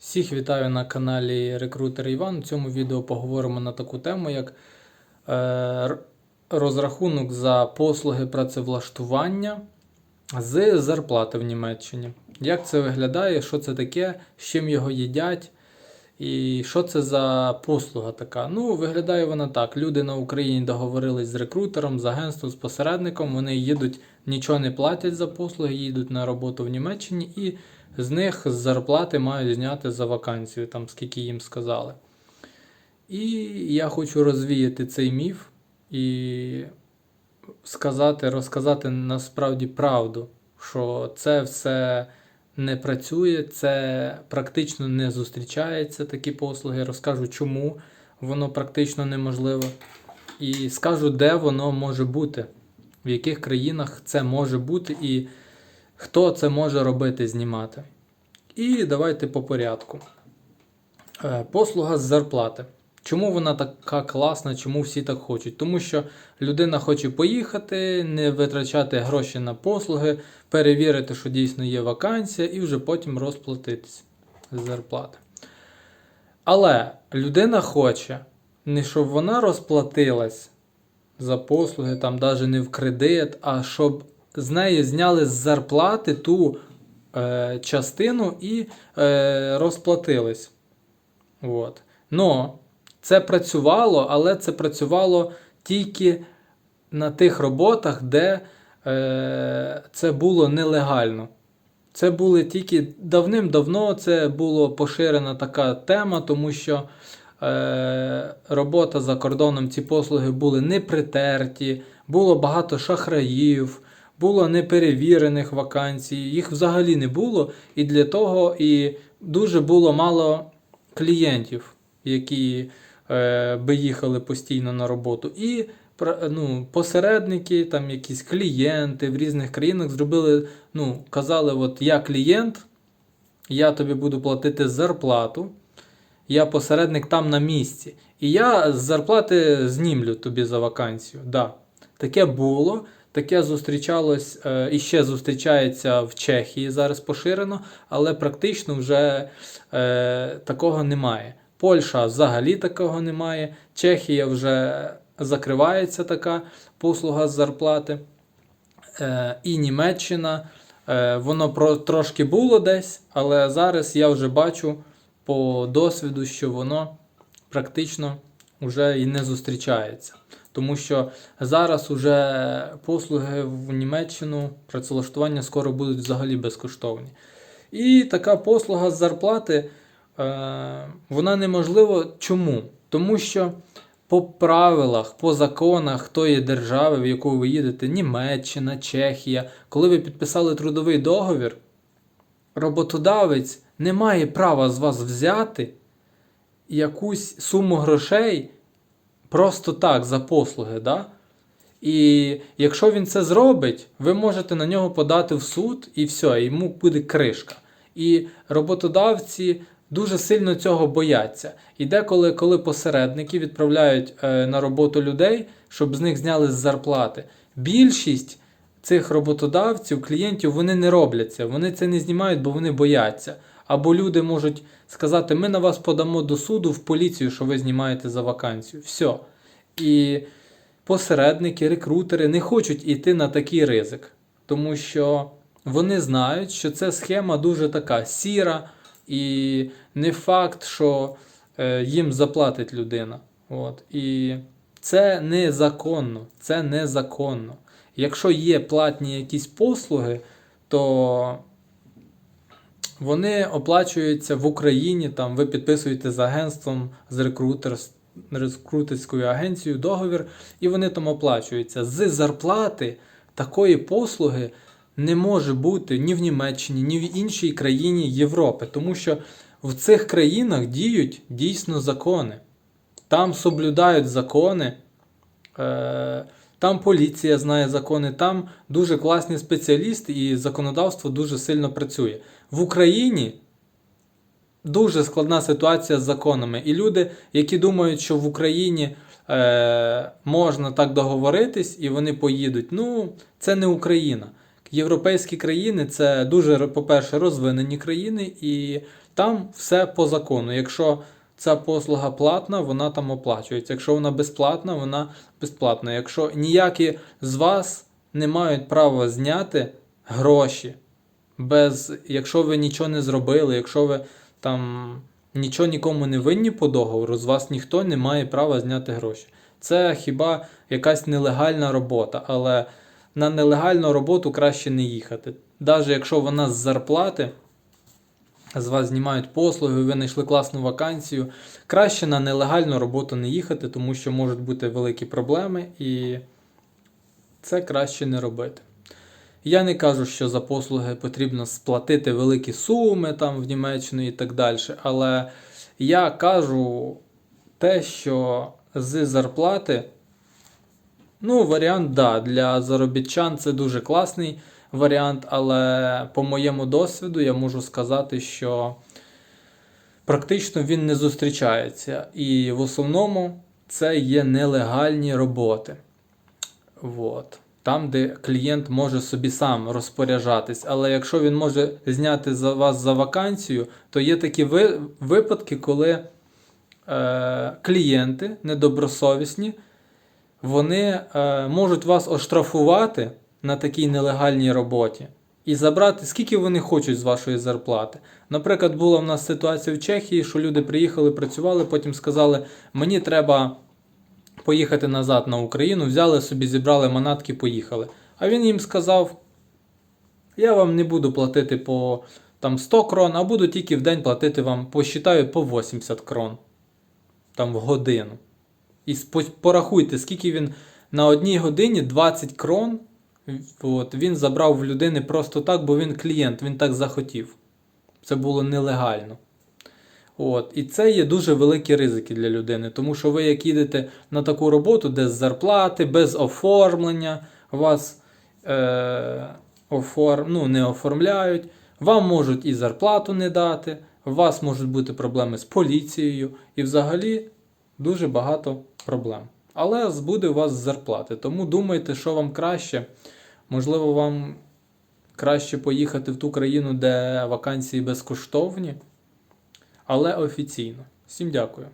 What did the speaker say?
Всіх вітаю на каналі Рекрутер Іван. У цьому відео поговоримо на таку тему, як е, розрахунок за послуги працевлаштування з зарплати в Німеччині. Як це виглядає, що це таке, з чим його їдять, і що це за послуга така? Ну, виглядає вона так. Люди на Україні договорились з рекрутером, з агентством, з посередником. Вони їдуть, нічого не платять за послуги, їдуть на роботу в Німеччині і з них з зарплати мають зняти за вакансію, там скільки їм сказали. І я хочу розвіяти цей міф і сказати, розказати насправді правду, що це все не працює, це практично не зустрічається такі послуги. Розкажу, чому воно практично неможливо. І скажу, де воно може бути, в яких країнах це може бути, і хто це може робити, знімати. І давайте по порядку. Е, Послуга з зарплати. Чому вона така класна, чому всі так хочуть? Тому що людина хоче поїхати, не витрачати гроші на послуги, перевірити, що дійсно є вакансія, і вже потім розплатитись з зарплати. Але людина хоче не щоб вона розплатилась за послуги, там навіть не в кредит, а щоб з неї зняли з зарплати ту е, частину і е, розплатились. От. Но це працювало, але це працювало тільки на тих роботах, де е, це було нелегально. Це були тільки давним-давно це було поширена така тема, тому що е, робота за кордоном, ці послуги були не притерті, було багато шахраїв, було неперевірених вакансій, їх взагалі не було. І для того і дуже було мало клієнтів, які е, би їхали постійно на роботу. І ну, посередники, там якісь клієнти в різних країнах зробили, ну, казали, от я клієнт, я тобі буду платити зарплату, я посередник там на місці. І я з зарплати знімлю тобі за вакансію. Да. Таке було. Таке зустрічалось е, і ще зустрічається в Чехії зараз поширено, але практично вже е, такого немає. Польща взагалі такого немає. Чехія вже закривається така послуга з зарплати. Е, і Німеччина. Воно про, трошки було десь, але зараз я вже бачу по досвіду, що воно практично вже і не зустрічається. Тому що зараз уже послуги в Німеччину працевлаштування скоро будуть взагалі безкоштовні. І така послуга з зарплати е, вона неможлива. Чому? Тому що по правилах, по законах тої держави, в яку ви їдете, Німеччина, Чехія, коли ви підписали трудовий договір, роботодавець не має права з вас взяти якусь суму грошей просто так за послуги. Да? І якщо він це зробить, ви можете на нього подати в суд і все, йому буде кришка. І роботодавці дуже сильно цього бояться. І деколи, коли посередники відправляють е, на роботу людей, щоб з них зняли з зарплати, більшість цих роботодавців, клієнтів, вони не робляться, вони це не знімають, бо вони бояться. Або люди можуть сказати, ми на вас подамо до суду в поліцію, що ви знімаєте за вакансію. Все. І посередники, рекрутери не хочуть йти на такий ризик, тому що вони знають, що це схема дуже така сіра, і не факт, що е, їм заплатить людина. От. І це незаконно. Це незаконно. Якщо є платні якісь послуги, то вони оплачуються в Україні. Там ви підписуєте з агентством, з рекрутер, рекрутерською агенцією договір, і вони там оплачуються. З зарплати такої послуги не може бути ні в Німеччині, ні в іншій країні Європи, тому що в цих країнах діють дійсно закони. Там соблюдають закони. Е, там поліція знає закони, там дуже класні спеціалісти і законодавство дуже сильно працює. В Україні дуже складна ситуація з законами. І люди, які думають, що в Україні е, можна так договоритись і вони поїдуть, ну, це не Україна. Європейські країни це дуже, по-перше, розвинені країни, і Там все по закону. Якщо ця послуга платна, вона там оплачується. Якщо вона безплатна, вона безплатна. Якщо ніякі з вас не мають права зняти гроші, без, якщо ви нічого не зробили, якщо ви там нічого нікому не винні по договору, з вас ніхто не має права зняти гроші. Це хіба якась нелегальна робота, але на нелегальну роботу краще не їхати. Навіть якщо вона з зарплати, з вас знімають послуги, ви знайшли класну вакансію, краще на нелегальну роботу не їхати, тому що можуть бути великі проблеми і це краще не робити. Я не кажу, що за послуги потрібно сплатити великі суми там в Німеччину і так далі, але я кажу те, що з зарплати, ну, варіант, да, для заробітчан це дуже класний варіант, але по моєму досвіду я можу сказати, що практично він не зустрічається. І в основному це є нелегальні роботи. Вот. Там, де клієнт може собі сам розпоряджатись. Але якщо він може зняти за вас за вакансію, то є такі ви, випадки, коли е, клієнти недобросовісні, вони е, можуть вас оштрафувати на такій нелегальній роботі і забрати, скільки вони хочуть з вашої зарплати. Наприклад, була в нас ситуація в Чехії, що люди приїхали, працювали, потім сказали, мені треба поїхати назад на Україну, взяли собі, зібрали манатки, поїхали. А він їм сказав: я вам не буду платити по там, 100 крон, а буду тільки в день платити вам, посчитаю по 80 крон там, в годину. І порахуйте, скільки він на одній годині 20 крон. От, він забрав в людини просто так, бо він клієнт, він так захотів. Це було нелегально. От. І це є дуже великі ризики для людини, тому що ви як їдете на таку роботу, де з зарплати, без оформлення, вас е, оформ, ну, не оформляють, вам можуть і зарплату не дати, у вас можуть бути проблеми з поліцією, і взагалі дуже багато проблем. Але збуде у вас з зарплати. Тому думайте, що вам краще. Можливо, вам краще поїхати в ту країну, де вакансії безкоштовні але офіційно. Всім дякую.